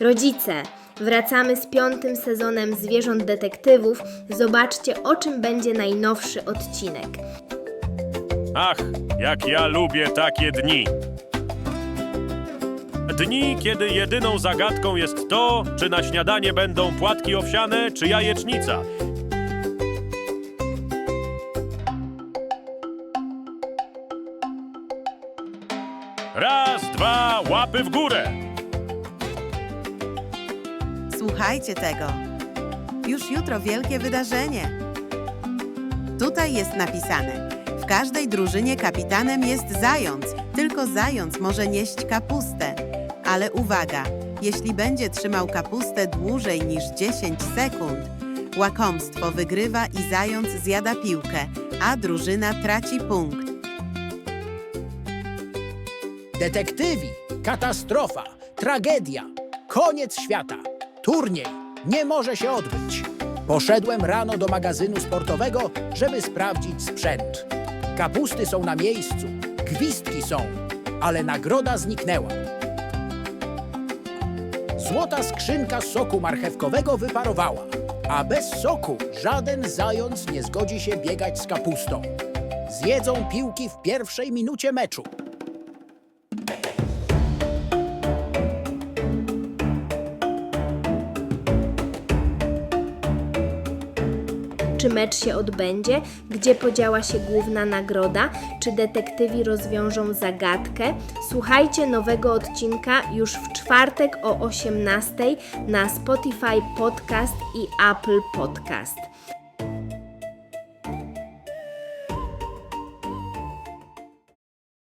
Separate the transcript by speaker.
Speaker 1: Rodzice, wracamy z piątym sezonem Zwierząt Detektywów. Zobaczcie, o czym będzie najnowszy odcinek.
Speaker 2: Ach, jak ja lubię takie dni. Dni, kiedy jedyną zagadką jest to, czy na śniadanie będą płatki owsiane, czy jajecznica. Raz, dwa, łapy w górę.
Speaker 3: Słuchajcie tego. Już jutro wielkie wydarzenie. Tutaj jest napisane: W każdej drużynie kapitanem jest zając. Tylko zając może nieść kapustę. Ale uwaga, jeśli będzie trzymał kapustę dłużej niż 10 sekund, łakomstwo wygrywa i zając zjada piłkę, a drużyna traci punkt.
Speaker 4: Detektywi, katastrofa, tragedia, koniec świata, turniej nie może się odbyć. Poszedłem rano do magazynu sportowego, żeby sprawdzić sprzęt. Kapusty są na miejscu, gwizdki są, ale nagroda zniknęła. Złota skrzynka soku marchewkowego wyparowała, a bez soku żaden zając nie zgodzi się biegać z kapustą. Zjedzą piłki w pierwszej minucie meczu.
Speaker 1: Czy mecz się odbędzie? Gdzie podziała się główna nagroda? Czy detektywi rozwiążą zagadkę? Słuchajcie nowego odcinka już w czwartek o 18 na Spotify Podcast i Apple Podcast.